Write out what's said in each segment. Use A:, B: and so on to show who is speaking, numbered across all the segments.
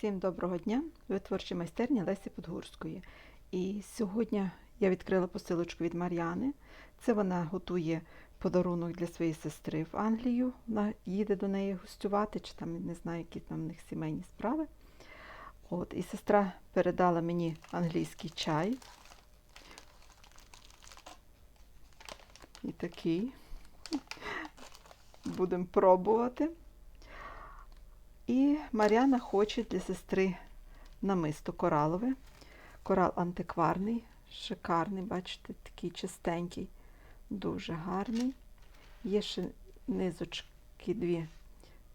A: Всім доброго дня! Ви творчі майстерні Лесі Подгурської. І сьогодні я відкрила посилочку від Мар'яни. Це вона готує подарунок для своєї сестри в Англію. Вона їде до неї гостювати, чи там не знаю, які там в них сімейні справи. От, і сестра передала мені англійський чай. І такий. Будемо пробувати. І Мар'яна хоче для сестри намисто коралове. Корал антикварний, шикарний, бачите, такий чистенький, дуже гарний. Є ще низочки дві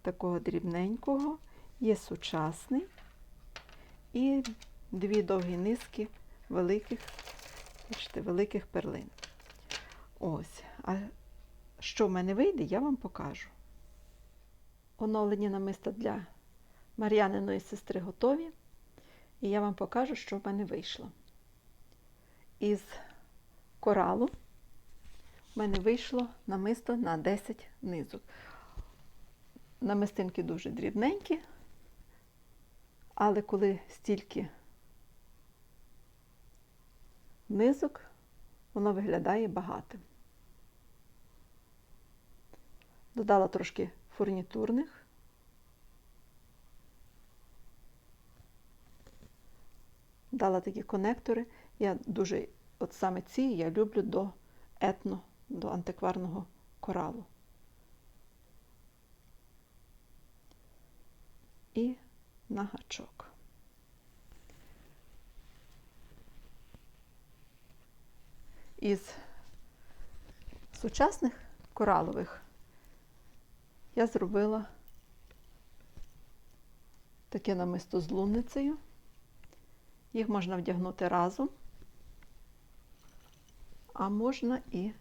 A: такого дрібненького, є сучасний і дві довгі низки великих, бачите, великих перлин. Ось. А що в мене вийде, я вам покажу. Оновлені намиста для Мар'яниної сестри готові. І я вам покажу, що в мене вийшло. Із коралу в мене вийшло намисто на 10 низок. Намистинки дуже дрібненькі, але коли стільки низок, воно виглядає багатим. Додала трошки фурнітурних. Дала такі конектори. Я дуже, от саме ці я люблю до етно, до антикварного коралу. І на гачок. Із сучасних коралових я зробила таке намисто з лунницею. Їх можна вдягнути разом, а можна і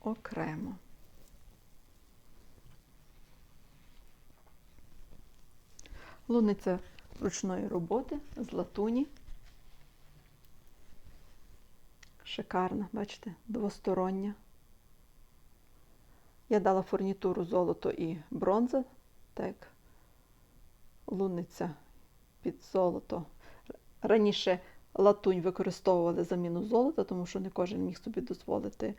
A: окремо. Луниця ручної роботи з латуні. Шикарна, бачите, двостороння. Я дала фурнітуру золото і бронза, так лунниця під золото. Раніше латунь використовували заміну золота, тому що не кожен міг собі дозволити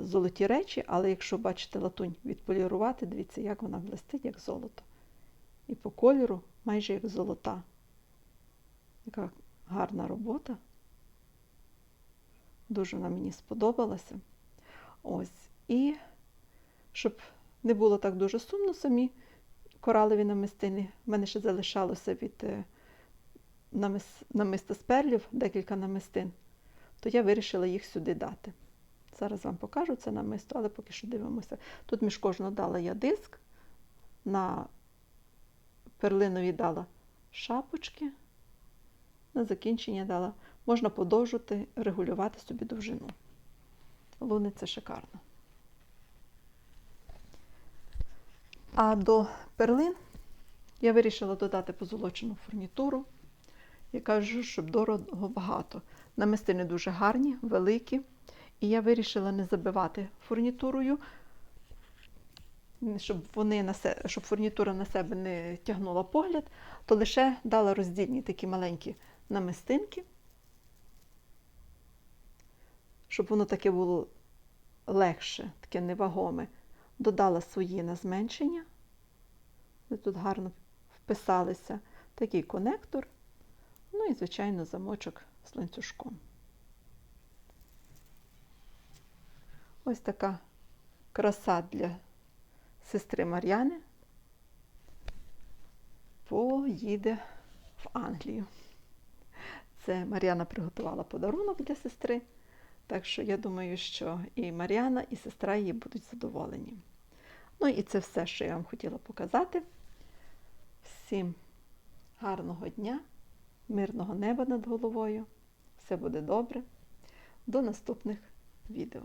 A: золоті речі, але якщо бачите латунь відполірувати, дивіться, як вона блистить, як золото. І по кольору майже як золота. Яка гарна робота. Дуже вона мені сподобалася. Ось. І щоб не було так дуже сумно самі коралові намистини. В мене ще залишалося від намиста з перлів, декілька намистин, то я вирішила їх сюди дати. Зараз вам покажу це намисто, але поки що дивимося. Тут між кожного дала я диск, на перлинові дала шапочки, на закінчення дала, можна подовжувати, регулювати собі довжину. Луни це шикарно. А до перлин я вирішила додати позолочену фурнітуру. Я кажу, щоб дорого багато. Намистини дуже гарні, великі. І я вирішила не забивати фурнітурою, щоб вони на себе, щоб фурнітура на себе не тягнула погляд, то лише дала роздільні такі маленькі намистинки, щоб воно таке було легше, таке невагоме. Додала свої на зменшення. Вони тут гарно вписалися такий конектор. Ну і, звичайно, замочок з ланцюжком. Ось така краса для сестри Мар'яни поїде в Англію. Це Мар'яна приготувала подарунок для сестри, так що я думаю, що і Мар'яна, і сестра її будуть задоволені. Ну і це все, що я вам хотіла показати. Всім гарного дня! мирного неба над головою. Все буде добре. До наступних відео.